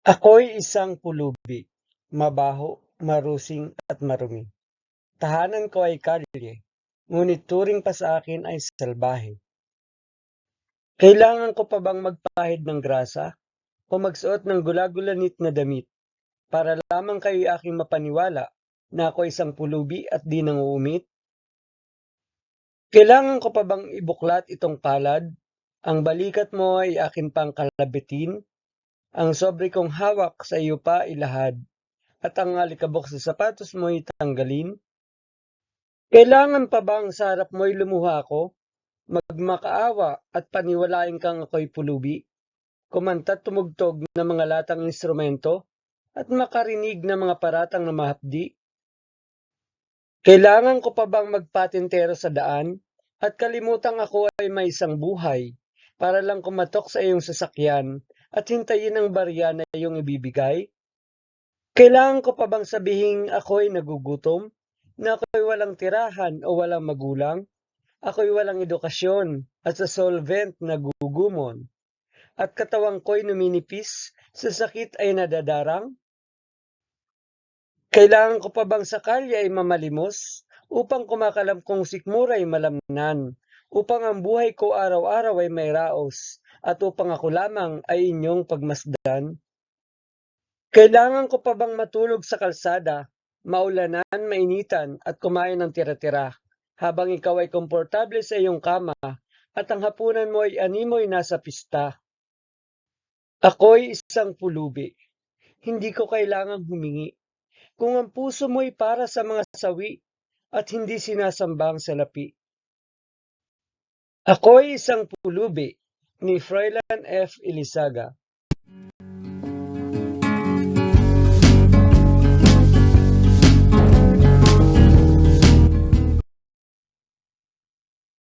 Ako'y isang pulubi, mabaho, marusing at marumi. Tahanan ko ay kalye, ngunit turing pa sa akin ay salbahe. Kailangan ko pa bang magpahid ng grasa o magsuot ng gulagulanit na damit para lamang kayo'y aking mapaniwala na ako isang pulubi at di nanguumit? Kailangan ko pa bang ibuklat itong palad? Ang balikat mo ay akin pang kalabitin? Ang sobre kong hawak sa iyo pa ilahad? At ang alikabok sa sapatos mo'y tanggalin? Kailangan pa bang sa harap mo'y lumuha ko? Magmakaawa at paniwalain kang ako'y pulubi? Kumanta't tumugtog ng mga latang instrumento? At makarinig ng mga paratang na mahapdi? Kailangan ko pa bang magpatintero sa daan? At kalimutang ako ay may isang buhay para lang kumatok sa iyong sasakyan at hintayin ang barya na iyong ibibigay? Kailangan ko pa bang sabihin ako'y nagugutom? Na ako'y walang tirahan o walang magulang? Ako'y walang edukasyon at sa solvent nagugumon? At katawang ko'y numinipis, sa sakit ay nadadarang? Kailangan ko pa bang sa kalye ay mamalimos upang kumakalam kong sikmura'y malamnan, upang ang buhay ko araw-araw ay may raos, at upang ako lamang ay inyong pagmasdan? Kailangan ko pa bang matulog sa kalsada, maulanan, mainitan, at kumain ng tira-tira, habang ikaw ay komportable sa iyong kama, at ang hapunan mo ay animoy nasa pista? Ako'y isang pulubi. Hindi ko kailangang humingi. Kung ang puso mo'y para sa mga sawi at hindi sinasambang salapi. Ako'y isang pulubi ni Froilan F. Ilisaga